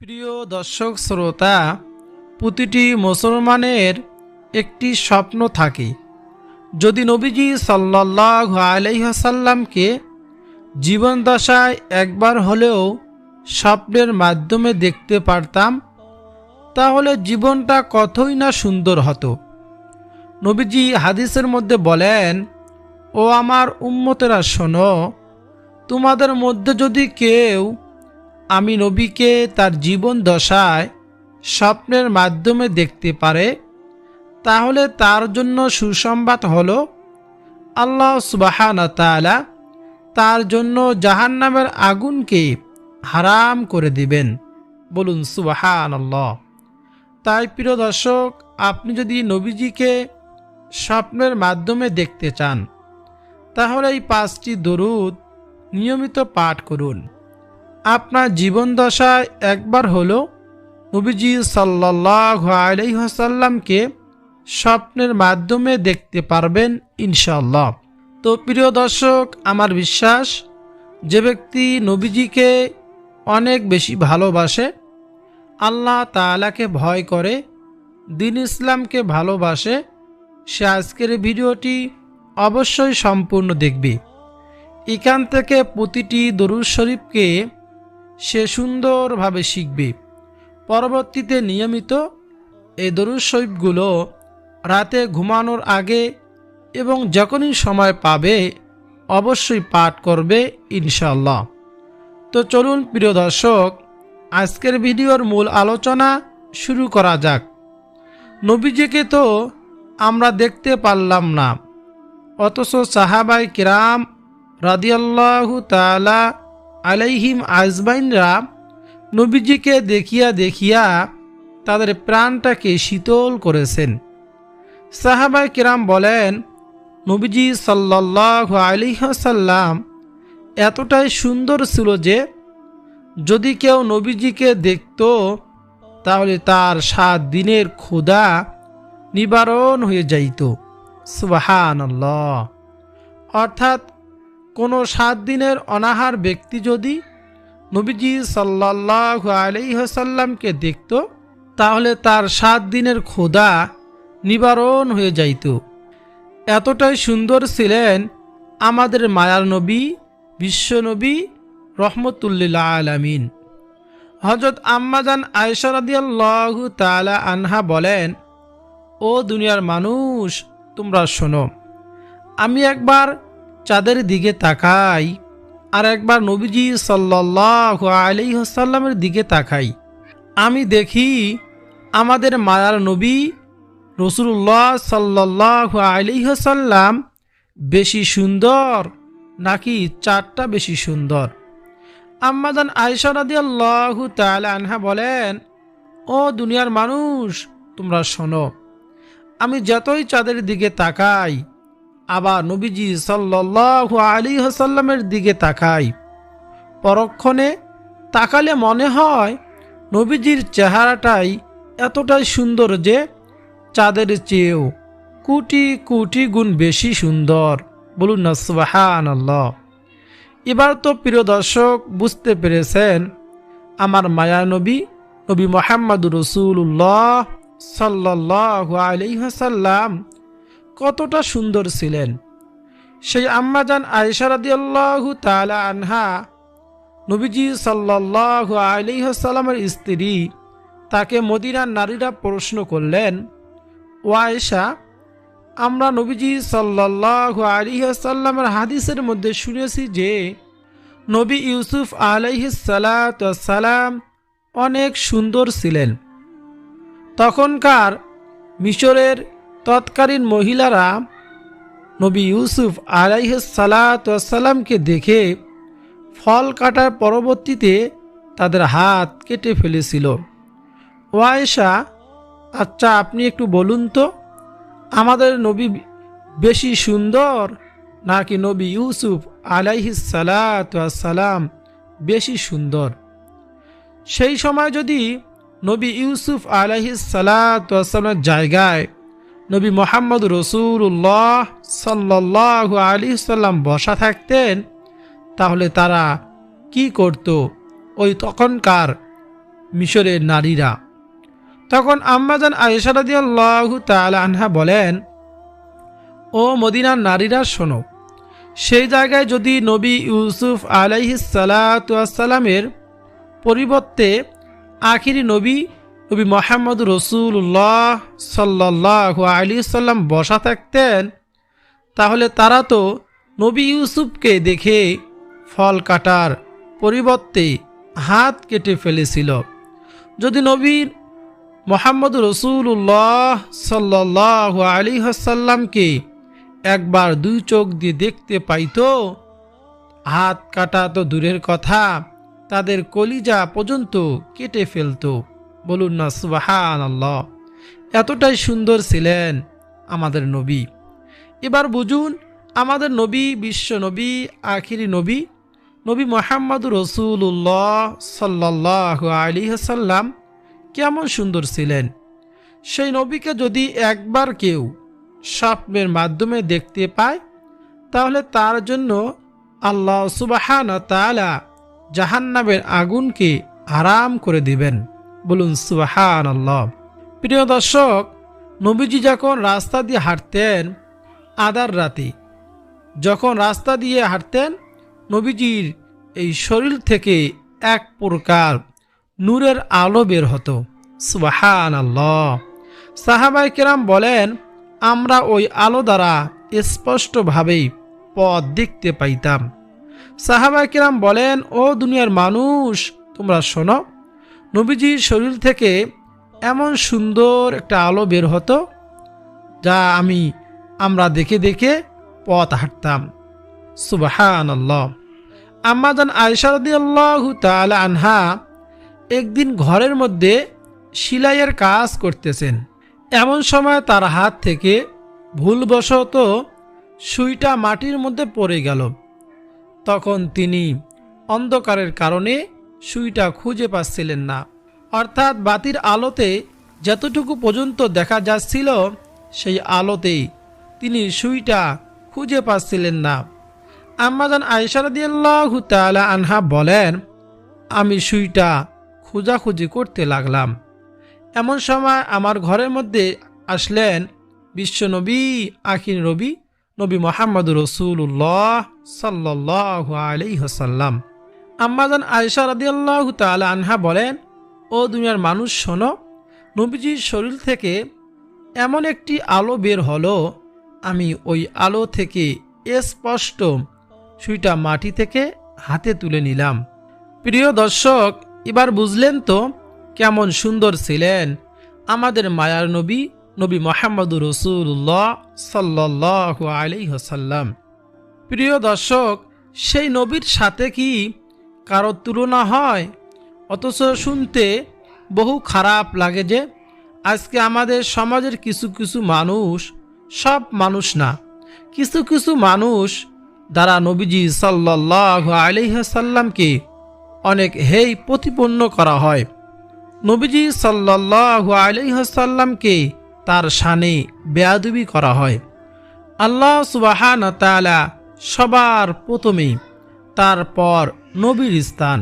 প্রিয় দর্শক শ্রোতা, প্রতিটি মুসলমানের একটি স্বপ্ন থাকে। যদি নবীজি সাল্লাহ জীবন দশায় একবার হলেও স্বপ্নের মাধ্যমে দেখতে পারতাম, তাহলে জীবনটা কতই না সুন্দর হতো। নবীজি হাদিসের মধ্যে বলেন, ও আমার উম্মতেরা, শোনো, তোমাদের মধ্যে যদি কেউ আমি নবীকে তার জীবন দশায় স্বপ্নের মাধ্যমে দেখতে পারে, তাহলে তার জন্য সুসংবাদ হল, আল্লাহ সুবাহান তাআলা তার জন্য জাহান্নামের আগুনকে হারাম করে দিবেন। বলুন সুবাহান আল্লাহ তাই প্রিয় দর্শক, আপনি যদি নবীজিকে স্বপ্নের মাধ্যমে দেখতে চান, তাহলে এই পাঁচটি দরুদ নিয়মিত পাঠ করুন। আপনার জীবন দশায় একবার হলো নবীজি সাল্লাহ আলাইসাল্লামকে স্বপ্নের মাধ্যমে দেখতে পারবেন ইনশাল্লাহ তো প্রিয় দর্শক, আমার বিশ্বাস যে ব্যক্তি নবীজিকে অনেক বেশি ভালোবাসে, আল্লাহ তালাকে ভয় করে, দিন ইসলামকে ভালোবাসে, সে আজকের ভিডিওটি অবশ্যই সম্পূর্ণ দেখবে। এখান থেকে প্রতিটি দরুদ শরীফকে সে সুন্দরভাবে শিখবে। পরবর্তীতে নিয়মিত এই দরুদ রাতে ঘুমানোর আগে এবং যখনই সময় পাবে, অবশ্যই পাঠ করবে ইনশাল্লাহ তো চলুন প্রিয় দর্শক, আজকের ভিডিওর মূল আলোচনা শুরু করা যাক। নবীজিকে তো আমরা দেখতে পারলাম না, অথচ সাহাবাই কিরাম রাদিয়াল্লাহু তালা আলাইহিম আজবাইনরা নবীজিকে দেখিয়া দেখিয়া তাদের প্রাণটাকে শীতল করেছেন। সাহাবাই কিরাম বলেন, নবীজি সাল্লাহ আলিহাসাল্লাম এতটাই সুন্দর ছিল যে, যদি কেউ নবীজিকে দেখত, তাহলে তার সাত দিনের ক্ষুধা নিবারণ হয়ে যাইত। সুবাহান অর্থাৎ কোনো সাত দিনের অনাহার ব্যক্তি যদি নবীজি সাল্লাহ আলিহাসাল্লামকে দেখত, তাহলে তার সাত দিনের ক্ষুধা নিবারণ হয়ে যাইত। এতটাই সুন্দর ছিলেন আমাদের মায়ার নবী বিশ্বনবী রহমতুল্লিল্লা আলামিন। হজরত আম্মাজান আয়সারাদিয়াল্লাহু তালা আনহা বলেন, ও দুনিয়ার মানুষ, তোমরা শোনো, আমি একবার চাঁদের দিকে তাকাই আর একবার নবীজি সাল্লাহ আলিহাসাল্লামের দিকে তাকাই। আমি দেখি আমাদের মায়ার নবী রসুল্লাহ সাল্লাহ আলিহাসাল্লাম বেশি সুন্দর নাকি চারটা বেশি সুন্দর? আম্মাদান আয়সারাদি আল্লাহ আনহা বলেন, ও দুনিয়ার মানুষ, তোমরা শোনো। আমি যতই চাঁদের দিকে তাকাই আবার নবীজি সাল্লাহ আলী হাসাল্লামের দিকে তাকাই। পরক্ষণে তাকালে মনে হয় নবীজির চেহারাটাই এতটাই সুন্দর যে চাঁদের চেয়েও কোটি কোটি গুণ বেশি সুন্দর। বলুন না সুবাহান এবার তো প্রিয় দর্শক, বুঝতে পেরেছেন, আমার মায়া নবী মোহাম্মদ রসুল্লাহ সাল্লাহ আলিহাসাল্লাম কতটা সুন্দর ছিলেন। সেই আম্মাজান আয়সারাদিয়াল্লাহু তালা আনহা নবীজি সাল্লাহ আলিহাসাল্লামের স্ত্রী তাকে মদিনার নারীরা প্রশ্ন করলেন, ও আয়েশা, আমরা নবীজি সাল্লাহ আলিহাসাল্লামের হাদিসের মধ্যে শুনেছি যে নবী ইউসুফ আলাইহিসালাম অনেক সুন্দর ছিলেন। তখনকার মিশরের তৎকালীন মহিলারা নবী ইউসুফ আলাইসালামকে দেখে ফল কাটার পরবর্তীতে তাদের হাত কেটে ফেলেছিল। ওয়াইশা আচ্ছা আপনি একটু বলুন তো, আমাদের নবী বেশি সুন্দর নাকি নবী ইউসুফ আলাইহিসালাম বেশি সুন্দর? সেই সময় যদি নবী ইউসুফ আলাইহিসালামের জায়গায় নবী মোহাম্মদ রসুল্লাহ সাল্লাহ আলী সাল্লাম বসা থাকতেন, তাহলে তারা কি করত? ওই তখনকার মিশরের নারীরা। তখন আম্মাজান আয়েশারাদি আল্লাহ তালা আনহা বলেন, ও মদিনার নারীরা, শোনো, সেই জায়গায় যদি নবী ইউসুফ আলাইহিসালামের পরিবর্তে আখিরি নবী নবী মোহাম্মদ রসুল্লাহ সাল্লাহ আলী সাল্লাম বসা থাকতেন, তাহলে তারা তো নবী ইউসুফকে দেখে ফল কাটার পরিবর্তে হাত কেটে ফেলেছিল। যদি নবীর মোহাম্মদ রসুল্লাহ সাল্লাহ আলী হাসাল্লামকে একবার দুই চোখ দিয়ে দেখতে পাইতো, হাত কাটা তো দূরের কথা, তাদের কলিজা পর্যন্ত কেটে ফেলতো। বলুন না সুবাহান আল্লাহ এতটাই সুন্দর ছিলেন আমাদের নবী। এবার বুঝুন, আমাদের নবী, বিশ্ব নবী, আখিরি নবী নবী মোহাম্মদ রসুল্লাহ সাল্লাহ আলী হাসাল্লাম কেমন সুন্দর ছিলেন। সেই নবীকে যদি একবার কেউ স্বপ্নের মাধ্যমে দেখতে পায়, তাহলে তার জন্য আল্লাহ সুবাহান তালা জাহান্নামের আগুনকে আরাম করে দিবেন। বলুন সুবাহান আল্লাহ প্রিয় দর্শক, নবীজি যখন রাস্তা দিয়ে হাঁটতেন আদার রাতে, যখন রাস্তা দিয়ে হাঁটতেন, নবীজির এই শরীর থেকে এক প্রকার নূরের আলো বের হতো। সুবাহান আল্লাহ সাহাবাই কেরাম বলেন, আমরা ওই আলো দ্বারা স্পষ্টভাবেই পথ দেখতে পাইতাম। সাহাবাই কেরাম বলেন, ও দুনিয়ার মানুষ, তোমরা শোনো নবীজির শরীর থেকে এমন সুন্দর একটা আলো বের হতো, যা আমি আমরা দেখে দেখে পথ হাঁটতাম। সুবাহান আল্লাহ আম্মাজান আয়সারদি আল্লাহ তালা আনহা একদিন ঘরের মধ্যে সিলাইয়ের কাজ করতেছেন। এমন সময় তার হাত থেকে ভুলবশত সুইটা মাটির মধ্যে পড়ে গেল। তখন তিনি অন্ধকারের কারণে সুইটা খুঁজে পাচ্ছিলেন না। অর্থাৎ বাতির আলোতে যতটুকু পর্যন্ত দেখা যাচ্ছিল, সেই আলোতেই তিনি সুইটা খুঁজে পাচ্ছিলেন না। আম্মাজান আয়সারদিয়াল্লাহু তালা আনহা বলেন, আমি সুইটা খোঁজাখুঁজি করতে লাগলাম। এমন সময় আমার ঘরের মধ্যে আসলেন বিশ্বনবী, আখির নবী নবী মোহাম্মদ রসুল্লাহ সাল্লাহ আলি হাসাল্লাম আম্মাজান আয়সা রাদিয়াল্লাহ তালা আনহা বলেন, ও দুনিয়ার মানুষ, শোনো, নবীজির শরীর থেকে এমন একটি আলো বের হলো, আমি ওই আলো থেকে স্পষ্ট সুইটা মাটি থেকে হাতে তুলে নিলাম। প্রিয় দর্শক, এবার বুঝলেন তো কেমন সুন্দর ছিলেন আমাদের মায়ার নবী নবী মোহাম্মদ রসুল্লাহ সাল্লাহ আলি হাসাল্লাম প্রিয় দর্শক, সেই নবীর সাথে কি কারও তুলনা হয়, অথচ শুনতে বহু খারাপ লাগে যে আজকে আমাদের সমাজের কিছু কিছু মানুষ, সব মানুষ না, কিছু কিছু মানুষ দ্বারা নবীজি সাল্লাহ আলিহাসাল্লামকে অনেক হেই প্রতিপন্ন করা হয়। নবীজি সাল্লাহ আলিহাসাল্লামকে তার শানে বেয়াদুবি করা হয়। আল্লাহ সুবাহান তালা সবার প্রথমে তারপর নবীর স্থান।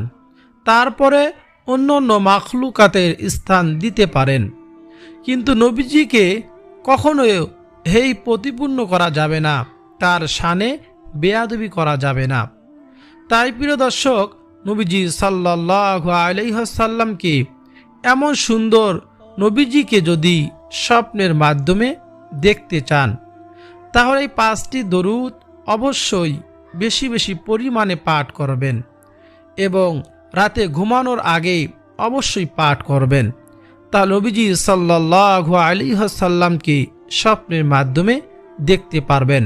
তারপরে অন্য অন্য মাখলুকাতের স্থান দিতে পারেন। কিন্তু নবীজিকে কখনোই হেই প্রতিপূর্ণ করা যাবে না, তার শানে বেয়াদবি করা যাবে না। তাই প্রিয় দর্শক, নবীজি সাল্লাহ আলাইসাল্লামকে এমন সুন্দর নবীজিকে যদি স্বপ্নের মাধ্যমে দেখতে চান, তাহলে এই পাঁচটি দরুদ অবশ্যই বেশি বেশি পরিমাণে পাঠ করবেন এবং রাতে ঘুমানোর আগে অবশ্যই পাঠ করবেন। তা নবীজি সাল্লাহ আলী সাল্লামকে স্বপ্নের মাধ্যমে দেখতে পারবেন।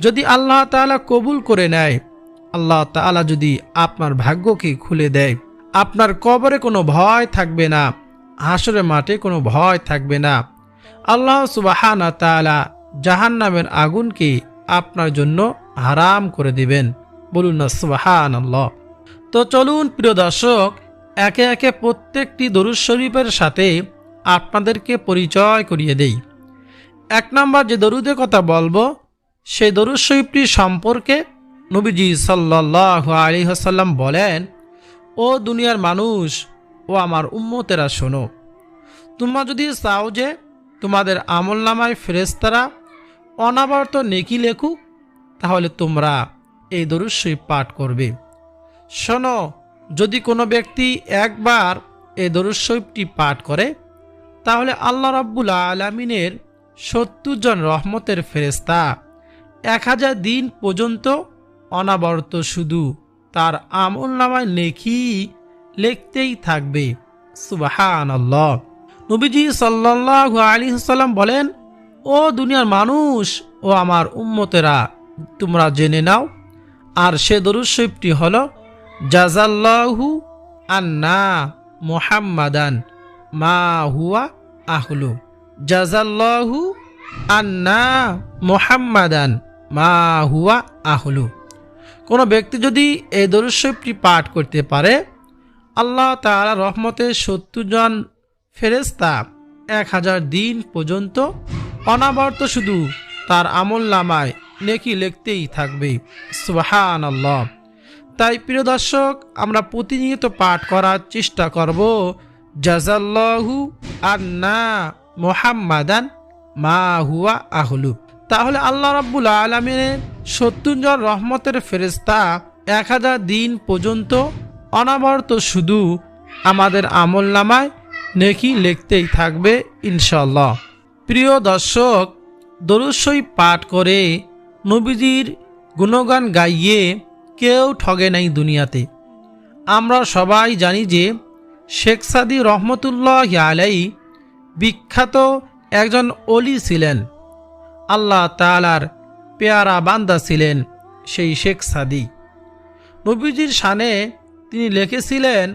যদি আল্লাহ তালা কবুল করে নেয়, আল্লাহ তালা যদি আপনার ভাগ্যকে খুলে দেয়, আপনার কবরে কোনো ভয় থাকবে না, হাসরের মাঠে কোনো ভয় থাকবে না। আল্লাহ সুবাহানা তালা জাহান নামের আগুনকে আপনার জন্য হারাম করে দিবেন। বলুন না সুবাহান আল্লাহ তো চলুন, প্রিয় দর্শক, একে একে প্রত্যেকটি দরুদ শরীফের সাথে আপনাদেরকে পরিচয় করিয়ে দেই। এক নম্বর যে দরুদের কথা বলব, সেই দরুদ শরীফটি সম্পর্কে নবীজি সাল্লাহ আলী হাসাল্লাম বলেন, ও দুনিয়ার মানুষ ও আমার উম্মতেরা শোনো, তোমরা যদি চাও যে তোমাদের আমল নামায় ফেরেস্তারা অনাবর্ত নেকি লেখুক তাহলে তোমরা এই দরুশ্বই পাঠ করবে। শোনো, যদি কোনো ব্যক্তি একবার এই দরুশ্বইপটি পাঠ করে, তাহলে আল্লাহ রাব্বুল আলমিনের সত্তর জন রহমতের ফেরেস্তা এক হাজার দিন পর্যন্ত অনাবর্ত শুধু তার আমল নামায় লেখি, লিখতেই থাকবে। সুবাহান নবীজি সাল্লাহ আলী সাল্লাম বলেন, ও দুনিয়ার মানুষ ও আমার উম্মতেরা তোমরা জেনে নাও। আর সে দরুশরীফটি হল জাজাল্লাহু আন্না মোহাম্মাদান মা হুয়া আহলু। জাজাল্লাহু আন্না মোহাম্মাদান মা হুয়া আহলু। কোনো ব্যক্তি যদি এই দরুশরীফটি পাঠ করতে পারে, আল্লাহ তাআলা রহমতের সত্তর জন ফেরেস্তা এক হাজার দিন পর্যন্ত অনাবর্ত শুধু তার আমল নামায় নেকি লিখতেই থাকবে। সুবাহান আল্লাহ তাই প্রিয় দর্শক, আমরা প্রতিনিয়ত পাঠ করার চেষ্টা করব। জাজাল্লাহু আন্না মোহাম্মাদান মা হুয়া আহলু। তাহলে আল্লাহ রাব্বুল আলমিনের সত্তর রহমতের ফেরেস্তা এক হাজার দিন পর্যন্ত অনাবর্ত শুধু আমাদের আমল নামায় নেকি লিখতেই থাকবে ইনশাল্লাহ প্রিয় দর্শক দরুসই পাঠ করে নবীজির গুণগান গাইয়ে কেউ ঠগে নাই দুনিয়াতে। আমরা সবাই জানি যে শেখ সাদি রহমতুল্লাহ আলাই বিখ্যাত একজন অলি ছিলেন। আল্লাহ তালার পেয়ারা বান্দা ছিলেন সেই শেখ সাদি। নবীজির শানে তিনি লিখেছিলেন,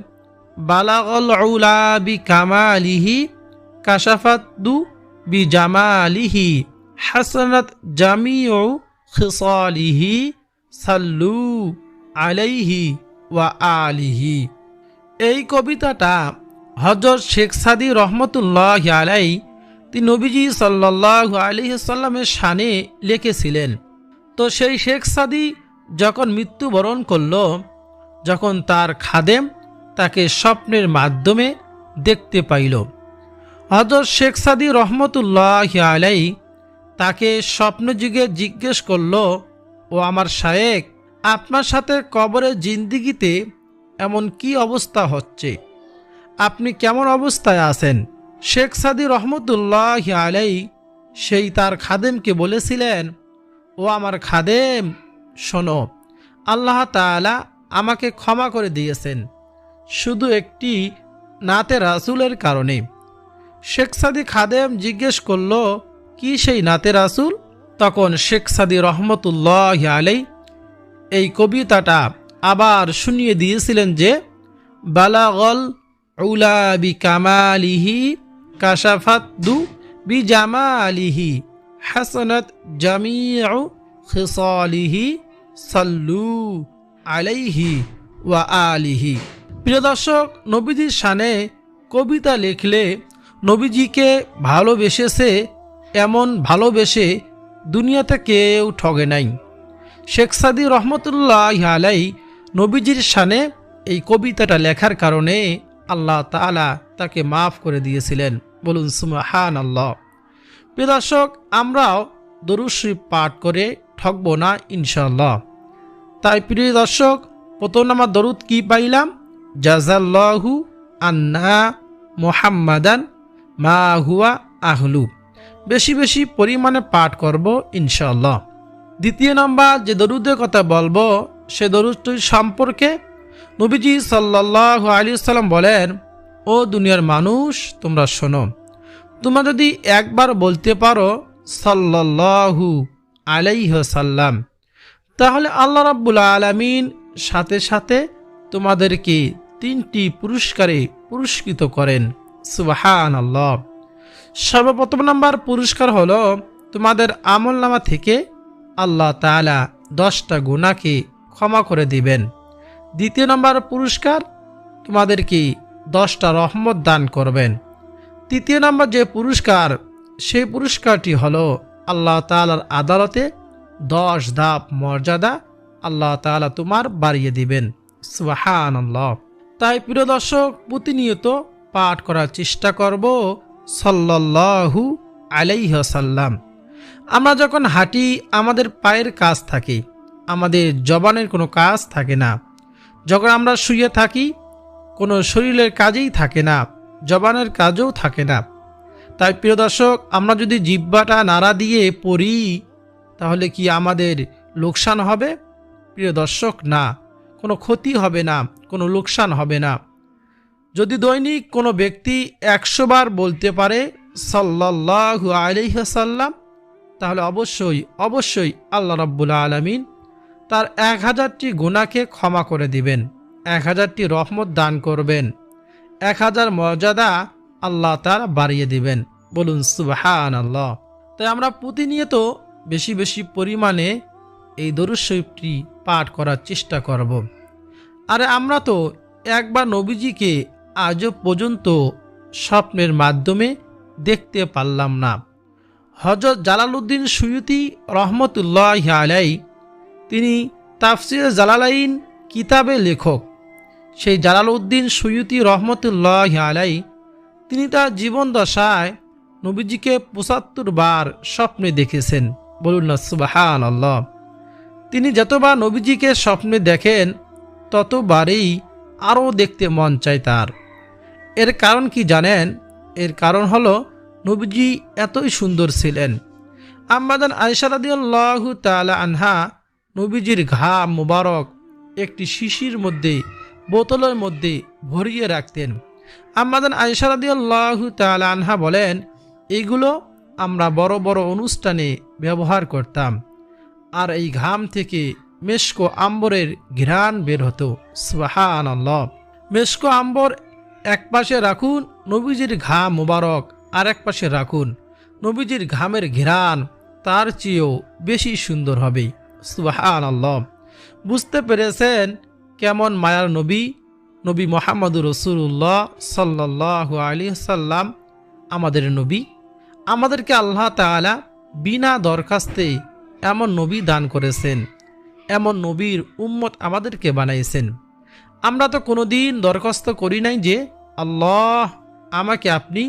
বালাগল বি কামালিহি কাশাফাতদু বি জামালিহি হাসনাত জামিউ খিসালিহি সাল্লু আলাইহি ওয়া আলিহি এই কবিতাটা হজরত শেখ সাদি রহমতুল্লাহ আলাই তিনি নবীজি সাল্লাহ আলিহাল্লামের শানে লিখেছিলেন। তো সেই শেখ সাদি যখন মৃত্যুবরণ করল, যখন তার খাদেম তাকে স্বপ্নের মাধ্যমে দেখতে পাইল হজরত শেখ সাদি রহমতুল্লাহ আলাই তাকে স্বপ্নযুগে জিজ্ঞেস করল, ও আমার শায়েক, আপনার সাথে কবরের জিন্দিগিতে এমন কি অবস্থা হচ্ছে? আপনি কেমন অবস্থায় আছেন? শেখ সাদি রহমতুল্লাহ আলাই সেই তার খাদেমকে বলেছিলেন, ও আমার খাদেম, শোনো, আল্লাহ তাআলা আমাকে ক্ষমা করে দিয়েছেন, শুধু একটি নাতে রাসুলের কারণে। শেখ সাদি খাদেম জিজ্ঞেস করল কি সেই নাতে রাসুল? তখন শেখ সাদি রহমতুল্লাহ আলাই এই কবিতাটা আবার শুনিয়ে দিয়েছিলেন যে, বালাগল উলা বি কামালিহি কাশাফাতদু বি জামালিহি হাসনাত জামিউ খিসালিহি সাল্লু আলাইহি ওয়া আলিহি। প্রিয় দর্শক, নবীজির শানে কবিতা লিখলে নবীজিকে ভালোবেসেছে এমন ভালোবেসে দুনিয়াতে কেউ ঠগে নাই। শেখ সাদি রহমতুল্লাহ আলাই নবীজির শানে এই কবিতাটা লেখার কারণে আল্লাহ তালা তাকে মাফ করে দিয়েছিলেন। বলুন সুমাহান আল্লাহ প্রিয় দর্শক, আমরাও দরুশ্রী পাঠ করে ঠকব না ইনশাল্লাহ তাই প্রিয় দর্শক, প্রথম নামার দরুদ কি পাইলাম? জাজাল্লাহু আন্না মোহাম্মাদান মা হুয়া আহলু। বেশি বেশি পরিমাণে পাঠ করব ইনশাল্লাহ দ্বিতীয় নম্বর, যে দরুদের কথা বলব, সে দরুদটির সম্পর্কে নবীজি সাল্লাহ আলী সাল্লাম বলেন, ও দুনিয়ার মানুষ, তোমরা শোনো, তোমরা যদি একবার বলতে পারো সাল্লাহু আলাইহ সাল্লাম তাহলে আল্লাহ রাব্বুল আলমিন সাথে সাথে তোমাদেরকে তিনটি পুরস্কারে পুরস্কৃত করেন। সুবাহান আল্লাহ সর্বপ্রথম নাম্বার পুরস্কার হলো তোমাদের আমল নামা থেকে আল্লাহ তালা দশটা গুণাকে ক্ষমা করে দিবেন। দ্বিতীয় নম্বর পুরস্কার তোমাদেরকে দশটা রহমত দান করবেন। তৃতীয় নম্বর যে পুরস্কার, সেই পুরস্কারটি হলো আল্লাহ তালার আদালতে দশ ধাপ মর্যাদা আল্লাহ তালা তোমার বাড়িয়ে দিবেন। আল্লাহ তাই প্রিয় দর্শক, প্রতিনিয়ত পাঠ করার চেষ্টা করব সাল্লাল্লাহু আলাইহাসাল্লাম আমরা যখন হাঁটি, আমাদের পায়ের কাজ থাকে, আমাদের জবানের কোনো কাজ থাকে না। যখন আমরা শুয়ে থাকি, কোনো শরীরের কাজেই থাকে না, জবানের কাজও থাকে না। তাই প্রিয় দর্শক, আমরা যদি জিব্বাটা নাড়া দিয়ে পড়ি, তাহলে কি আমাদের লোকসান হবে? প্রিয় দর্শক, না। কোনো ক্ষতি হবে না, কোনো লোকসান হবে না। যদি দৈনিক কোনো ব্যক্তি একশো বার বলতে পারে সাল্লাহু আলহ্লাম তাহলে অবশ্যই অবশ্যই আল্লাহ রব্বুল আলমিন তার এক হাজারটি গুণাকে ক্ষমা করে দিবেন, এক হাজারটি রহমত দান করবেন, এক হাজার মর্যাদা আল্লাহ তার বাড়িয়ে দিবেন। বলুন সুবাহান আল্লাহ তাই আমরা প্রতিনিয়ত বেশি বেশি পরিমাণে এই দরুদ শরীফটি পাঠ করার চেষ্টা করব। আরে আমরা তো একবার নবীজিকে আজও পর্যন্ত স্বপ্নের মাধ্যমে দেখতে পারলাম না। হজরত জালালউদ্দিন সুয়ুতি রহমতুল্লাহ আলাই তিনি তাফসির জালালাইন কিতাবে লেখক। সেই জালালউদ্দিন সুয়ুতি রহমতুল্লাহ আলাই তিনি তার জীবন দশায় নবীজিকে পঁচাত্তর বার স্বপ্নে দেখেছেন। বলুন না সুবাহান আল্লাহ তিনি যতবার নবীজিকে স্বপ্নে দেখেন, ততবারেই আরও দেখতে মন চায় তার। এর কারণ কি জানেন? এর কারণ হলো, নবীজি এতই সুন্দর ছিলেন। আম্মাদান আয়সারাদিয়াল্লাহু তালা আনহা নবীজির ঘা মুবারক একটি শিশির মধ্যে, বোতলের মধ্যে ভরিয়ে রাখতেন। আম্মাদান আয়সারাদিয়াল্লাহু তালা আনহা বলেন এইগুলো আমরা বড় বড় অনুষ্ঠানে ব্যবহার করতাম। আর এই ঘাম থেকে মেশকো আম্বরের ঘ্রাণ বের হতো। সুবাহান আল্লাহ মেশকো আম্বর এক পাশে রাখুন নবীজির ঘাম মোবারক, আর এক পাশে রাখুন নবীজির ঘামের ঘ্রাণ তার চেয়েও বেশি সুন্দর হবে। সুবাহান আল্লাহ বুঝতে পেরেছেন কেমন মায়ার নবী? নবী মোহাম্মদুর রসুল্লাহ সাল্লাহ আলী সাল্লাম আমাদের নবী। আমাদেরকে আল্লাহ তালা বিনা দরখাস্তে এমন নবী দান করেছেন। এমন নবীর উম্মত আমাদেরকে বানাইছেন। আমরা তো কোনো দিন দরখাস্ত করি নাই যে আল্লাহ আমাকে আপনি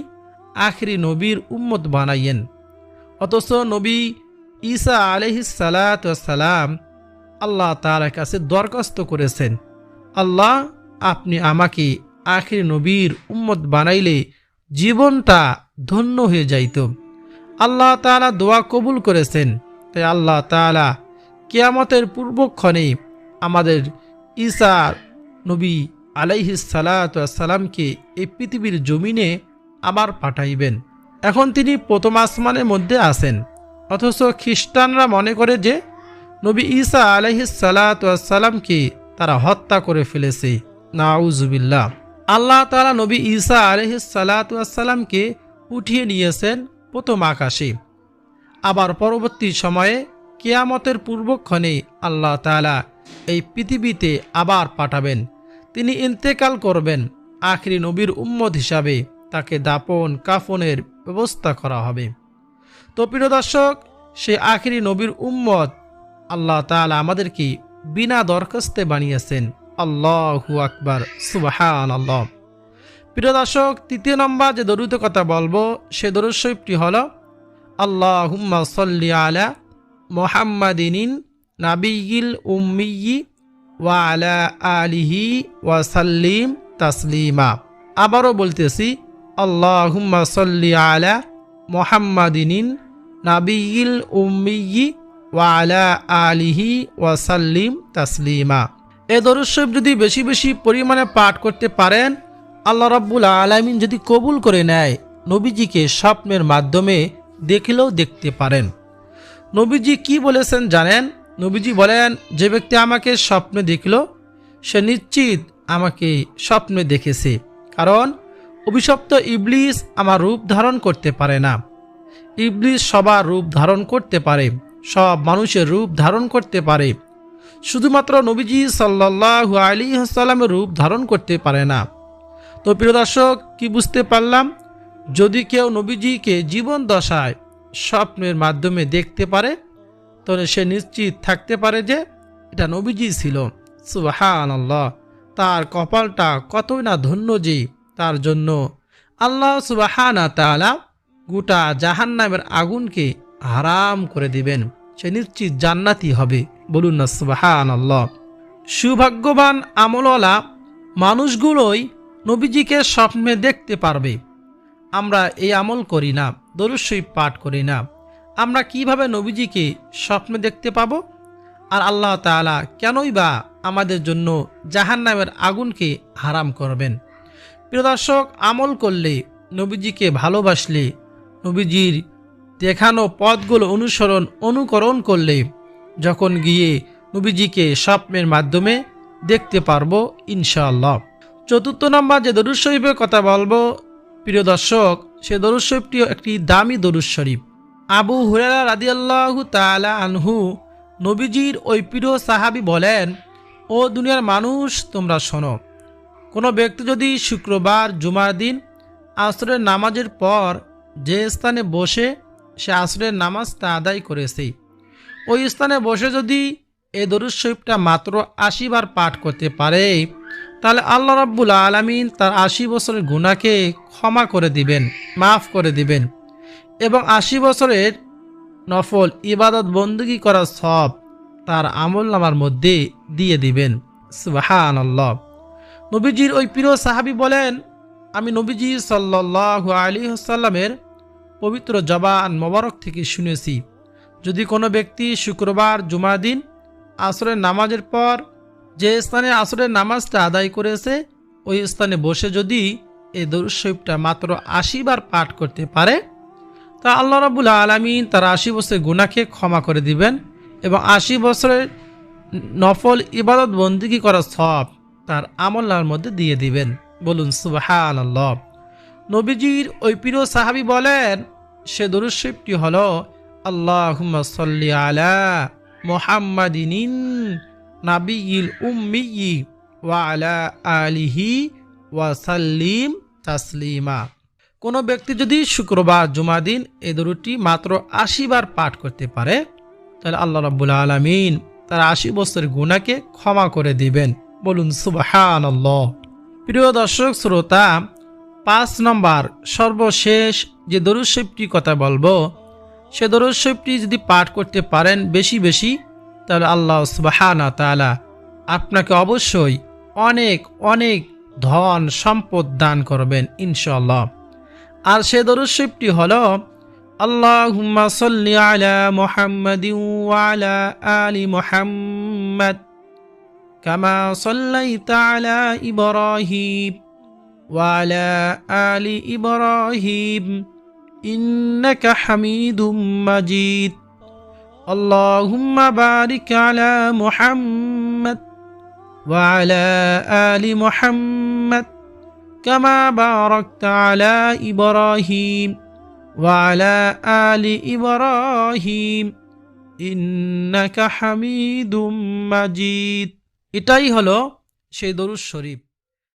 আখরি নবীর উম্মত বানাইয়েন। অথচ নবী ঈসা আলহিসালাম আল্লাহ তার কাছে দরখাস্ত করেছেন, আল্লাহ, আপনি আমাকে আখরি নবীর উম্মত বানাইলে জীবনটা ধন্য হয়ে যাইত। আল্লাহ তালা দোয়া কবুল করেছেন, তাই আল্লাহ তালা কেয়ামতের পূর্বক্ষণে আমাদের ঈসা নবী আলাইহিসালামকে এই পৃথিবীর জমিনে আবার পাঠাইবেন। এখন তিনি প্রথম আসমানের মধ্যে আসেন অথচ খ্রিস্টানরা মনে করে যে নবী ঈসা আলাইহিসালামকে তারা হত্যা করে ফেলেছে। নাউজুবিল্লাহ। আল্লাহ তালা নবী ঈসা আলহিসালামকে উঠিয়ে নিয়েছেন প্রথম আকাশে। আবার পরবর্তী সময়ে কেয়ামতের পূর্বক্ষণে আল্লাহ তালা এই পৃথিবীতে আবার পাঠাবেন। তিনি ইন্তেকাল করবেন আখরি নবীর উম্মত হিসাবে তাকে দাপন, কাফনের ব্যবস্থা করা হবে। তো প্রিয় দর্শক, সে আখরি নবীর উম্মত আল্লাহ তালা আমাদেরকে বিনা দরখাস্তে বানিয়েছেন। আল্লাহু আকবার সুবাহান আল্লাহ প্রিয় দর্শক, তৃতীয় নম্বর যে দরুদ কথা বলব, সে দরুদ হল আল্লাহ হুম্মা সল্লি আলা মোহাম্মদিন নাবিগিল উম্মিয়ি ওয়া আলা আলিহি ওয়াসাল্লিম তাসলিমা। আবারও বলতেছি আল্লাহ হুম্মা সল্লি আলা মোহাম্মদিন নাবিগিল উম্মিয়ি ওয়া আলা আলিহি ওয়াসাল্লিম তাসলিমা। এ শরীফ যদি বেশি বেশি পরিমাণে পাঠ করতে পারেন, আল্লাহ রাব্বুল আলামিন যদি কবুল করে নেয়, নবীজিকে স্বপ্নের মাধ্যমে দেখলেও দেখতে পারেন। নবীজি কি বলেছেন জানেন? নবীজি বলেন, যে ব্যক্তি আমাকে স্বপ্নে দেখল, সে নিশ্চিত আমাকে স্বপ্নে দেখেছে। কারণ অভিশপ্ত ইবলিস আমার রূপ ধারণ করতে পারে না। ইবলিস সবার রূপ ধারণ করতে পারে, সব মানুষের রূপ ধারণ করতে পারে। শুধুমাত্র নবীজি সাল্লাহু আলী হাসাল্লামের রূপ ধারণ করতে পারে না। তো প্রিয় দর্শক, কি বুঝতে পারলাম? যদি কেউ নবীজিকে জীবন দশায় স্বপ্নের মাধ্যমে দেখতে পারে তাহলে সে নিশ্চিত থাকতে পারে যে এটা নবীজি ছিল। সুবাহান আল্লাহ তার কপালটা কতই না ধন্য যে তার জন্য। আল্লাহ সুবাহানা তাআলা গোটা জাহান্নামের আগুনকে হারাম করে দিবেন। সে নিশ্চিত জান্নাতি হবে। বলুন না সুবাহান আল্লাহ সুভাগ্যবান আমলওয়ালা মানুষগুলোই নবীজিকে স্বপ্নে দেখতে পারবে। আমরা এই আমল করি না দরুশ্বই পাঠ করি না। আমরা কীভাবে নবীজিকে স্বপ্নে দেখতে পাবো? আর আল্লাহ তাআলা কেনই বা আমাদের জন্য জাহান্নামের আগুনকে হারাম করবেন? প্রিয় দর্শক, আমল করলে, নবীজিকে ভালোবাসলে, নবীজির দেখানো পথগুলো অনুসরণ, অনুকরণ করলে, যখন গিয়ে নবীজিকে স্বপ্নের মাধ্যমে দেখতে পারব ইনশাআল্লাহ। চতুর্থ নম্বর যে দরুদ শরীফের কথা বলব, প্রিয় দর্শক, সে দরুদ শরীফটি একটি দামি দরুদ শরীফ। আবু হুরারা রাদিয়াল্লাহু তাআলা আনহু নবীজির ওই প্রিয় সাহাবি বলেন, ও দুনিয়ার মানুষ, তোমরা শোনো, কোনো ব্যক্তি যদি শুক্রবার, জুমার দিন আসরের নামাজের পর যে স্থানে বসে, সে আসরের নামাজটা আদায় করেছে। ওই স্থানে বসে যদি এই দরুদ শরীফটা মাত্র আশি বার পাঠ করতে পারে, তাহলে আল্লাহ রাব্বুল আলমিন তার আশি বছরের গুণাকে ক্ষমা করে দিবেন, মাফ করে দিবেন। এবং আশি বছরের নফল ইবাদত বন্দুকি করা সব তার আমল নামার মধ্যে দিয়ে দিবেন। সুবাহান নবীজির ওই প্রিয় সাহাবি বলেন, আমি নবীজি সাল্লাহ আলী সাল্লামের পবিত্র জবান মোবারক থেকে শুনেছি, যদি কোনো ব্যক্তি শুক্রবার জুমার দিন আসরের নামাজের পর যে স্থানে আসরের নামাজটা আদায় করেছে, ওই স্থানে বসে যদি এই দরুদ শরীফটা মাত্র আশিবার পাঠ করতে পারে তা আল্লাহ রাবুল আলমিন তার আশি বছরের গুণাকে ক্ষমা করে দিবেন এবং আশি বছরের নফল ইবাদত বন্দিগি করা সব তার আমল্লার মধ্যে দিয়ে দিবেন। বলুন সুবাহান আল্লাহ নবীজির ওই প্রিয় সাহাবি বলেন, সে দরুদ শরীফটি হল আল্লাহ সাল্লি আলা মোহাম্মদিন নাবিয়িল উম্মিয়ি ওয়া আলা আলিহি ওয়াসাল্লিম তাসলিমা। কোনো ব্যক্তি যদি শুক্রবার জুমা দিন এই দরুদটি মাত্র আশি বার পাঠ করতে পারে, তাহলে আল্লাহ রাব্বুল আলমিন তার আশি বছরের গুণাকে ক্ষমা করে দিবেন। বলুন সুবাহান প্রিয় দর্শক, শ্রোতা, পাঁচ নম্বর, সর্বশেষ যে দরুদ কথা বলব, সে দরুদ যদি পাঠ করতে পারেন বেশি বেশি, তাহলে আল্লাহ সুবাহানা তাআলা আপনাকে অবশ্যই অনেক অনেক ধন সম্পদ দান করবেন ইনশাল্লাহ আর সে দরুদ শরীফটি হলো আল্লাহুম্মা সাল্লি আলা মুহাম্মাদিন ওয়া আলা আলি মুহাম্মাদ কামা সাল্লাইতা আলা ইব্রাহিম ওয়া আলা আলি ইব্রাহিম ইন্নাকা হামিদুম মাজিদ اللهم بارك على محمد وعلى آل محمد كما باركت على إبراهيم وعلى آل إبراهيم إنك حميد مجيد এটাই হলো সেই দরুদ শরীফ